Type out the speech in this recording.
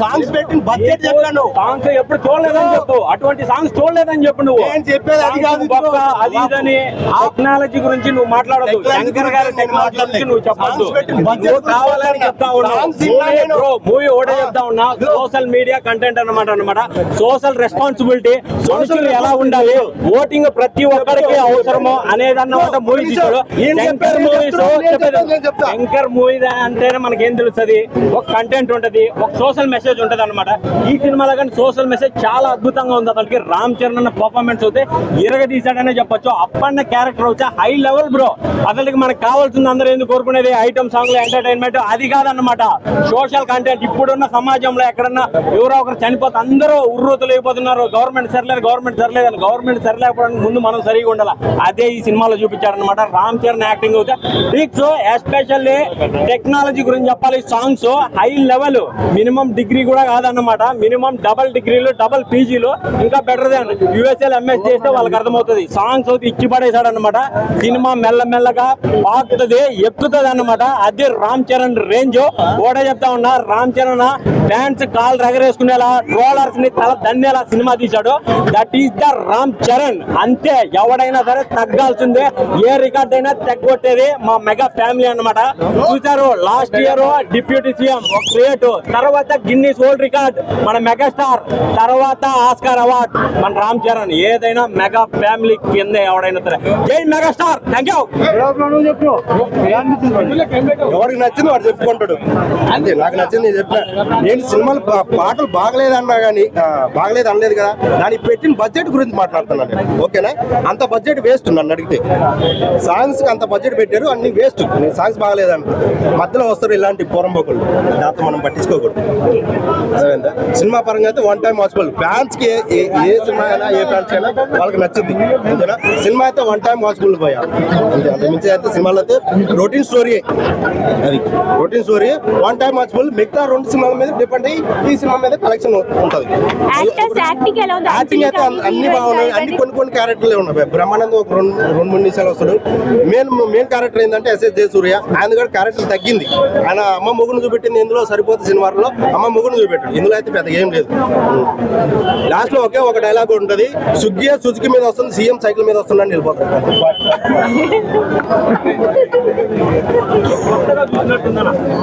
Songs పెట్టిన budget చెప్పాను songs ఎప్పుడు చూడలేదని చెప్పు అటువంటి సాంగ్స్ చూడలేదని చెప్పు నువ్వు నేను చెప్పేది అది కాదు అది ఇదని టెక్నాలజీ గురించి నువ్వు మాట్లాడదు శంకర్ గారి టెక్నాలజీ గురించి నువ్వు చెప్పొద్దు నువ్వు కావాలని చెప్తా ఉన్నావు. మూవీ ఒకటే చెప్తా ఉన్నా సోషల్ మీడియా కంటెంట్ అన్నమాట అన్నమాట సోషల్ రెస్పాన్సిబిలిటీ మనుషులు ఎలా ఉండాలి ఓటింగ్ ప్రతి ఒక్కరికి అవసరమో అనేది అన్నమాట మూవీ ఏం శంకర్? మూవీస్ నేను మూవీ అంటేనే మనకి ఏం తెలుస్తుంది? ఒక కంటెంట్ ఉంటుంది ఒక సోషల్ మెసేజ్ ఉంటుంది అనమాట ఈ సినిమాలో కానీ సోషల్ మెసేజ్ చాలా అద్భుతంగా ఉంది. అతనికి రామ్ చరణ్ అన్న పర్ఫార్మెన్స్ అయితే ఇరగదీశాడనే చెప్పొచ్చు. అప్పన్న క్యారెక్టర్ వచ్చే హై లెవెల్ బ్రో అతనికి మనకు కావాల్సింది అందరూ ఎందుకు కోరుకునేది? ఐటమ్ సాంగ్లు ఎంటర్టైన్మెంట్ అది కాదనమాట సోషల్ కంటెంట్ ఇప్పుడున్న సమాజంలో ఎక్కడన్నా ఎవరో ఒకరు చనిపోతే అందరూ ఉర్రూతలు అయిపోతున్నారు. గవర్నమెంట్ సరిలేదు గవర్నమెంట్ సరిలేదు అని. గవర్నమెంట్ సరిలేకపోవడానికి ముందు మనం సరిగా ఉండాలి? అదే ఈ సినిమాలో చూపించారనమాట రామ్ చరణ్ యాక్టింగ్ అయితే ఎస్పెషల్లీ టెక్నాలజీ గురించి చెప్పాలి. Songs high level minimum degree కూడా కాదన్నమాట. మినిమం డబల్ డిగ్రీలు డబల్ పీజీలు ఇంకా బెటర్ దాన్ యుఎస్ఎల్ ఎంఎస్ చేస్తే వాళ్ళకి అర్థమవుతుంది. సాంగ్స్ అయితే ఇచ్చి పడేశాడు అనమాట సినిమా మెల్లమెల్లగా పాకుతుంది ఎక్కుతుంది అనమాట అదే రామ్ చరణ్ రేంజ్. కూడా చెప్తా ఉన్నా రామ్ చరణ్ ఫ్యాన్స్ కాల్ రగరేసుకునేలా ట్రోలర్స్ని తల దన్నేలా సినిమా తీశాడు. That is the Ram Charan అంతే ఎవడైనా సరే తగ్గాల్సిందే. ఏ రికార్డ్ అయినా తగ్గొట్టేది మా మెగా ఫ్యామిలీ అన్నమాట. చూసారు last year deputy CM create. తర్వాత గిన్నీస్ వరల్డ్ రికార్డ్ మన మెగాస్టార్ తర్వాత ఆస్కార్ అవార్డ్ మన రామ్ చరణ్. ఏదైనా మెగా ఫ్యామిలీ కింద ఎవడైనా సరే. జై మెగాస్టార్. థ్యాంక్ యూ ఎవరికి నచ్చింది వాడు చెప్పుకుంటాడు. అంతే నాకు నచ్చింది చెప్పిన నేను సినిమాలు పాటలు పాటలు బాగలేదన్నా కానీ బాగలేదు అనలేదు కదా? దానికి పెట్టిన బడ్జెట్ గురించి మాట్లాడుతున్నాను ఓకేనా? అంత బడ్జెట్ వేస్ట్ నన్ను అడిగితే. సాంగ్స్కి అంత బడ్జెట్ పెట్టారు అన్ని వేస్ట్ నేను సాంగ్స్ బాగలేదంట మధ్యలో వస్తారు ఇలాంటి పోరంబోకులు దాంతో మనం పట్టించుకోకూడదు. అర్థమైందా? సినిమా పరంగా అయితే వన్ టైం వాచబుల్ ఫ్యాన్స్కి ఏ ఏ సినిమా అయినా ఏ ఫ్యాన్స్ అయినా వాళ్ళకి నచ్చుద్ది అంతేనా సినిమా అయితే వన్ టైం వాచబుల్ పోయా. అంతే అంతకుమించి అయితే సినిమాలో అయితే రొటీన్ స్టోరీ అది. Routine story one time watchable మిగతా రెండు సినిమాల మీద అయ్యి ఈ సినిమా మీద కలెక్షన్ ఉంటుంది. యాక్టింగ్ అయితే అన్ని- బాగున్నాయి. అన్ని కొన్ని కొన్ని క్యారెక్టర్లే ఉన్నాయి. బ్రహ్మానందం ఒక రెండు రెండు మూడు నిమిషాలు వస్తాడు. మెయిన్ మెయిన్ క్యారెక్టర్ ఏంటంటే ఎస్ఎస్ జయసూర్య. ఆయన కూడా క్యారెక్టర్ తగ్గింది. ఆయన అమ్మ మొగును చూపెట్టింది ఇందులో సరిపోతుంది సినిమాలో అమ్మ మొగును చూపెట్టాడు. ఇందులో అయితే పెద్ద ఏం లేదు. లాస్ట్లో ఒకే ఒక డైలాగ్ ఉంటుంది. సుగ్గియ సుజుకి మీద వస్తుంది. సీఎం సైకిల్ మీద వస్తుందని వెళ్ళిపోతాడు.